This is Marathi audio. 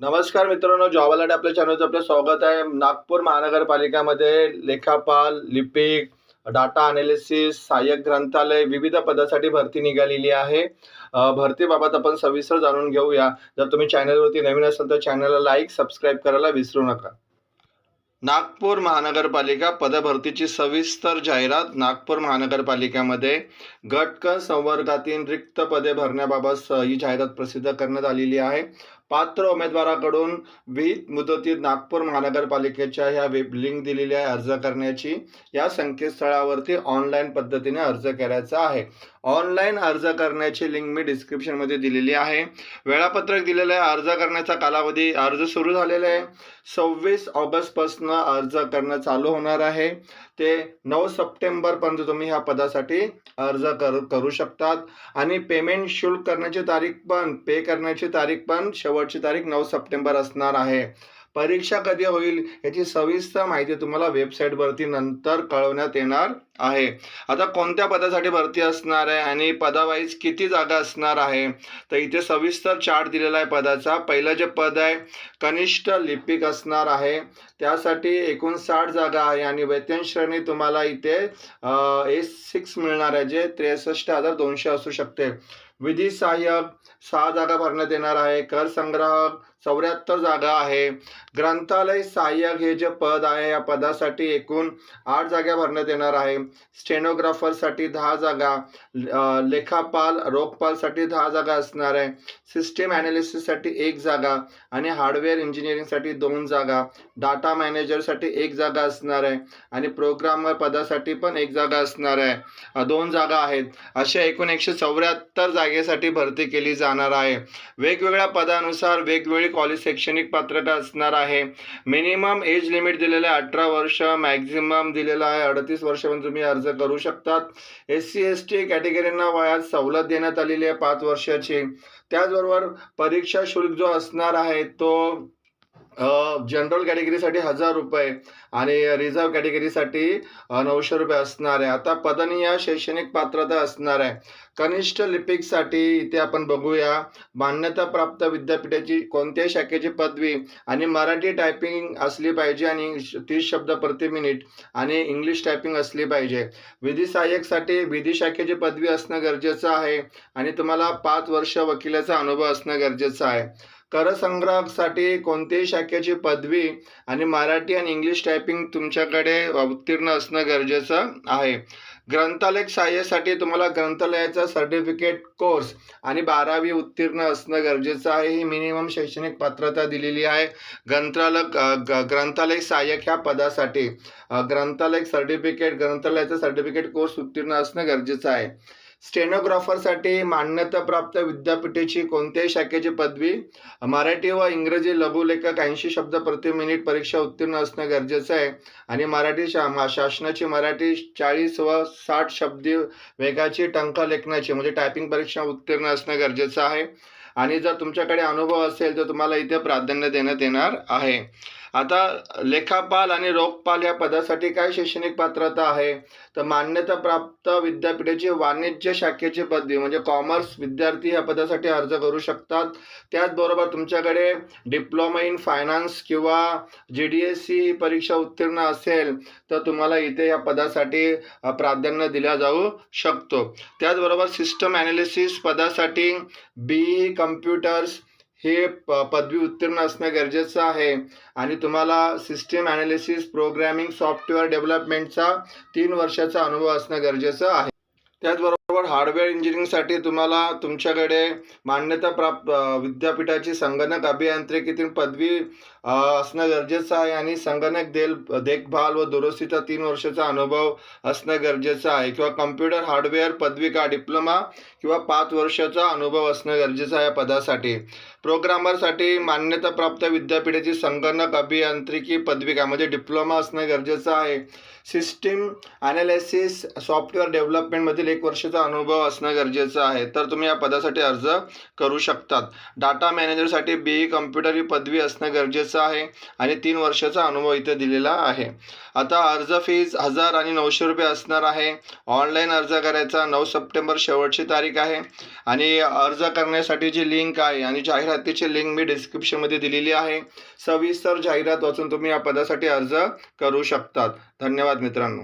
नमस्कार मित्रांनो जॉबलाट आपल्या चॅनलचं आपलं स्वागत आहे. नागपूर महानगरपालिकामध्ये लेखापाल लिपिक डाटा अनालिसिस सहाय्यक ग्रंथालय विविध पदासाठी भरती निघालेली आहे. भरतीबाबत आपण सविस्तर जाणून घेऊया. जर तुम्ही चॅनलवरती नवीन असाल तर चॅनलला लाईक सबस्क्राईब करायला विसरू नका. नागपूर महानगरपालिका पदभरतीची सविस्तर जाहिरात नागपूर महानगरपालिकेमध्ये गट क संवर्गातील रिक्त पदे भरण्याबाबत ही जाहिरात प्रसिद्ध करण्यात आलेली आहे. पात्र उमेदवाराकडून विहित मुदतीत नागपूर महानगरपालिकेच्या ह्या वेब लिंक दिलेली आहे अर्ज करण्याची. या संकेतस्थळावरती ऑनलाईन पद्धतीने अर्ज करायचा आहे. ऑनलाईन अर्ज करण्याची लिंक मी डिस्क्रिप्शनमध्ये दिलेली आहे. वेळापत्रक दिलेलं आहे. अर्ज करण्याचा कालावधी अर्ज सुरू झालेला आहे. सव्वीस ऑगस्टपासून अर्ज करणं चालू होणार आहे. ते नऊ सप्टेंबरपर्यंत तुम्ही ह्या पदासाठी अर्ज कर करू शकतात. आणि पेमेंट शुल्क करण्याची तारीख पण पे करण्याची तारीख पण शेवटची तारीख नऊ सप्टेंबर असणार आहे. परीक्षा कधी होईल याची सविस्तर माहिती तुम्हाला वेबसाईटवरती नंतर कळवण्यात येणार आहे. आता कोणत्या पदासाठी भरती असणार आहे आणि पदावाईज किती जागा असणार आहे? तर इथे सविस्तर चार्ट दिलेला आहे पदाचा. पहिलं जे पद आहे कनिष्ठ लिपिक असणार आहे. त्यासाठी एकूण साठ जागा आहे आणि वेतन श्रेणी तुम्हाला इथे एस सिक्स मिळणार आहे जे त्रेसष्ट हजार दोनशे असू शकते. विधी सहाय्यक सहा जागा भरण्यात येणार आहे. कर संग्राहक चौऱ्याहत्तर जागा आहे. ग्रंथालय सहाय्यक हे जे पद आहे या पदासाठी एकूण आठ जागा भरण्यात येणार आहे. स्टेनोग्राफरसाठी दहा जागा लेखापाल रोखपालसाठी दहा जागा असणार आहे. सिस्टीम ॲनालिसिससाठी एक जागा आणि हार्डवेअर इंजिनिअरिंगसाठी दोन जागा. डाटा मॅनेजरसाठी एक जागा असणार आहे आणि प्रोग्रामर पदासाठी पण एक जागा असणार आहे. दोन जागा आहेत. अशा एकूण एकशे चौऱ्याहत्तर जागेसाठी भरती केली जाणार आहे. वेगवेगळ्या पदानुसार वेगवेगळी कॉलेज शैक्षणिक पात्रता असणार आहे. मिनिमम एज लिमिट दिलेलं आहे अठरा वर्ष. मॅक्झिमम दिलेलं आहे अडतीस वर्षापर्यंत तुम्ही अर्ज करू शकतात. एस सी एस टी कॅटेगरींना वयात सवलत देण्यात आलेली आहे पाच वर्षाची. त्याचबरोबर परीक्षा शुल्क जो असणार आहे तो जनरल कॅटेगरीसाठी हजार रुपये आणि रिझर्व कॅटेगरीसाठी नऊशे रुपये असणार आहे. आता पदनीय शैक्षणिक पात्रता असणार आहे. कनिष्ठ लिपिकसाठी इथे आपण बघूया. मान्यताप्राप्त विद्यापीठाची कोणत्याही शाखेची पदवी आणि मराठी टायपिंग असली पाहिजे आणि तीस शब्द प्रति मिनिट आणि इंग्लिश टायपिंग असली पाहिजे. विधी सहाय्यकसाठी विधी शाखेची पदवी असणं गरजेचं आहे आणि तुम्हाला पाच वर्ष वकिलाचा अनुभव असणं गरजेचं आहे. कर संग्राहकसाठी कोणत्याही शाखेची पदवी आणि मराठी आणि इंग्लिश टायपिंग तुमच्याकडे उत्तीर्ण असणं गरजेचं आहे. ग्रंथालय सहाय्यासाठी तुम्हाला ग्रंथालयाचा सर्टिफिकेट कोर्स आणि बारावी उत्तीर्ण असणं गरजेचं आहे. ही मिनिमम शैक्षणिक पात्रता दिलेली आहे. ग्रंथालय ग्रंथालय सहाय्यक ह्या पदासाठी ग्रंथालय सर्टिफिकेट ग्रंथालयाचा सर्टिफिकेट कोर्स उत्तीर्ण असणं गरजेचं आहे. स्टेनोग्राफरसाठी मान्यताप्राप्त विद्यापीठाची कोणत्याही शाखेची पदवी? मराठी व इंग्रजी लघुलेखक ऐंशी शब्द प्रति मिनिट परीक्षा उत्तीर्ण असणं गरजेचं आहे. आणि मराठी शा मा- शासनाची मराठी चाळीस व साठ शब्दी वेगाची टंक लेखनाची म्हणजे टायपिंग परीक्षा उत्तीर्ण असणं गरजेचं आहे. आणि जर तुमच्याकडे अनुभव असेल तर तुम्हाला इथे प्राधान्य देण्यात येणार आहे. आता लेखापाल आणि रोगपाल या पदासाठी काय शैक्षणिक पात्रता आहे? तर मान्यताप्राप्त विद्यापीठाची वाणिज्य शाखेची पदवी म्हणजे कॉमर्स विद्यार्थी या पदासाठी अर्ज करू शकतात. त्याचबरोबर तुमच्याकडे डिप्लोमा इन फायनान्स किंवा जी डी एस सी ही परीक्षा उत्तीर्ण असेल तर तुम्हाला इथे या पदासाठी प्राधान्य दिला जाऊ शकतो. त्याचबरोबर सिस्टम ॲनालिसिस पदासाठी बी कम्प्युटर्स हे प पदवी उत्तीर्ण असणं गरजेचं आहे. आणि तुम्हाला सिस्टीम ॲनालिसिस प्रोग्रॅमिंग सॉफ्टवेअर डेव्हलपमेंटचा तीन वर्षाचा अनुभव असणं गरजेचं आहे. त्याचबरोबर हार्डवेअर इंजिनिअरिंगसाठी तुम्हाला तुमच्याकडे मान्यताप्राप्त विद्यापीठाची संगणक अभियांत्रिकीतील पदवी असणं गरजेचं आहे. आणि संगणक देल देखभाल व दुरुस्तीचा तीन वर्षाचा अनुभव असणं गरजेचं आहे. किंवा कम्प्युटर हार्डवेअर पदवी का डिप्लोमा किंवा पाच वर्षाचा अनुभव असणं गरजेचं आहे या पदासाठी. प्रोग्रामरसाठी मान्यताप्राप्त विद्यापीठाची संगणक अभियांत्रिकी पदविका म्हणजे डिप्लोमा असणं गरजेचं आहे. सिस्टीम ॲनालिसिस सॉफ्टवेअर डेव्हलपमेंटमधील एक वर्षाचा अनुभव असणं गरजेचं आहे. तर तुम्ही या पदासाठी अर्ज करू शकतात. डाटा मॅनेजरसाठी बी ई कम्प्युटर ही पदवी असणं गरजेचं आहे आणि तीन वर्षाचा अनुभव इथे दिलेला आहे. आता अर्ज फीज हजार आणि नऊशे रुपये असणार आहे. ऑनलाईन अर्ज करायचा नऊ सप्टेंबर शेवटची तारीख आहे आणि अर्ज करण्यासाठी जी लिंक आहे आणि जाहिरात जाहिरातीची लिंक मी डिस्क्रिप्शनमध्ये दिलेली आहे. सविस्तर जाहिरात वाचून तुम्ही या पदासाठी अर्ज करू शकतात. धन्यवाद मित्रांनो.